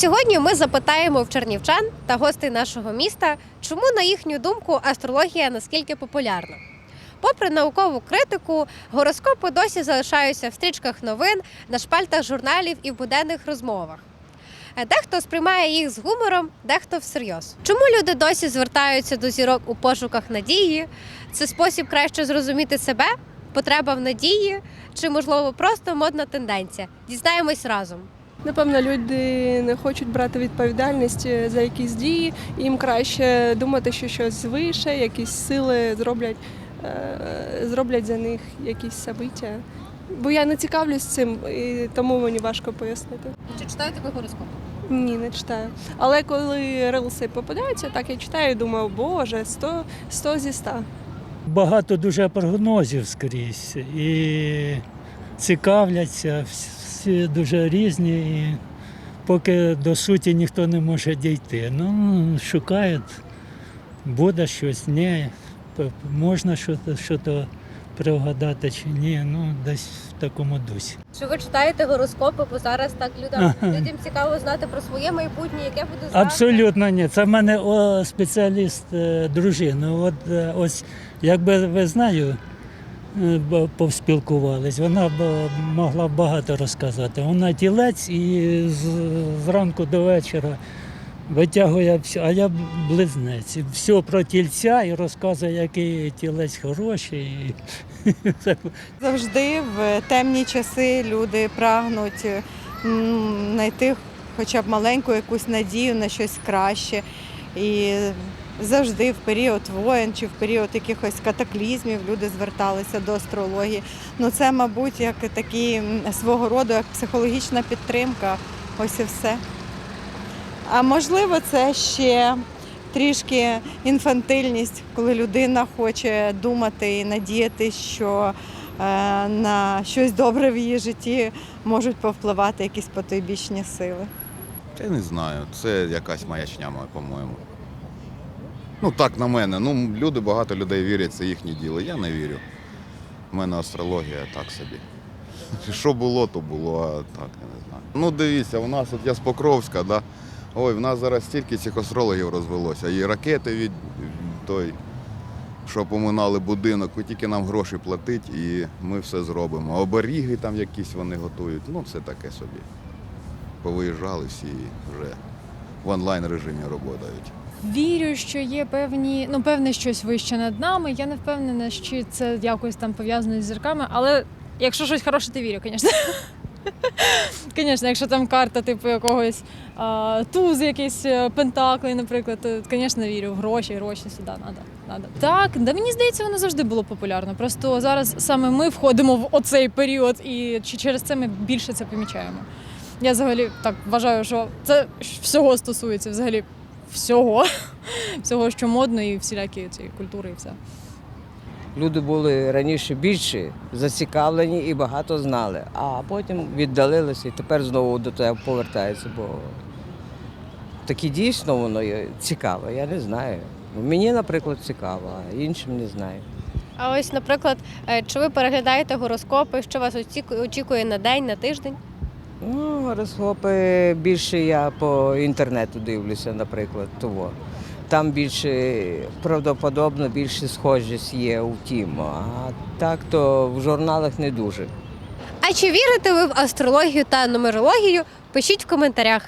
Сьогодні ми запитаємо в чернівчан та гостей нашого міста, чому, на їхню думку, астрологія наскільки популярна. Попри наукову критику, гороскопи досі залишаються в стрічках новин, на шпальтах журналів і в буденних розмовах. Е, Дехто сприймає їх з гумором, дехто всерйоз. Чому люди досі звертаються до зірок у пошуках надії? Це спосіб краще зрозуміти себе, потреба в надії, чи можливо просто модна тенденція? Дізнаємось разом. Напевно, люди не хочуть брати відповідальність е, за якісь дії. Їм краще думати, що щось вище, якісь сили зроблять, е, зроблять за них якісь собиття. Бо я не цікавлюсь цим, і тому мені важко пояснити. Чи читаєте ви гороскоп? Ні, не читаю. Але коли рилси попадаються, так я читаю і думаю, боже, 100, 100 зі 100. Багато дуже прогнозів скрізь і цікавляться, всі дуже різні. І поки до суті ніхто не може дійти. Ну, шукають, буде щось, ні, можна щось, щось пригадати чи ні. Ну, десь в такому дусі. Чи ви читаєте гороскопи? Бо зараз так людям, людям цікаво знати про своє майбутнє, яке буде завтра. Абсолютно ні. Це в мене о, спеціаліст е, дружини. От е, ось, якби ви знаю, е, повспілкувались, вона б могла багато розказати. Вона тілець і зранку до вечора витягує все, а я близнець. Все про тільця і розказує, який тілець хороший. Завжди в темні часи люди прагнуть знайти хоча б маленьку якусь надію на щось краще. І завжди в період воєн чи в період якихось катаклізмів люди зверталися до астрології. Ну це, мабуть, як такі свого роду як психологічна підтримка. Ось і все. А можливо, це ще трішки інфантильність, коли людина хоче думати і надіяти, що е, на щось добре в її житті можуть повпливати якісь потойбічні сили. Я не знаю, це якась маячня, по-моєму. Ну так на мене. Ну, люди, багато людей вірять, це їхнє діло. Я не вірю. У мене астрологія так собі. Що було, то було, а так я не знаю. Ну дивіться, у нас от я з Покровська, да? ой, в нас зараз стільки цих астрологів розвелося. І ракети від той, що поминали будинок, ви тільки нам гроші платить і ми все зробимо. Оберіги там якісь вони готують. Ну, це таке собі повиїжджали всі і вже в онлайн режимі працюють. Вірю, що є певні, ну певне щось вище над нами. Я не впевнена, що це якось там пов'язано з зірками, але якщо щось хороше, то вірю, звісно. Звісно, якщо там карта, типу якогось а, туз, якийсь е, пентаклей, наприклад, то, звісно, вірю в гроші, гроші сюди надо. надо. Так, да мені здається, воно завжди було популярно. Просто зараз саме ми входимо в оцей період, і через це ми більше це помічаємо. Я взагалі так вважаю, що це всього стосується взагалі всього, всього, що модно, і всілякі ці культури, і все. Люди були раніше більше зацікавлені і багато знали, а потім віддалилися і тепер знову до тебе повертаються, бо таке дійсно воно є цікаве, я не знаю. Мені, наприклад, цікаво, а іншим не знаю. А ось, наприклад, е, чи ви переглядаєте гороскопи, що вас очікує на день, на тиждень? Ну, гороскопи більше я по інтернету дивлюся, наприклад, того. Там більше правдоподобно, більше схожість є у тім. А так то в журналах не дуже. А чи вірите ви в астрологію та нумерологію? Пишіть в коментарях.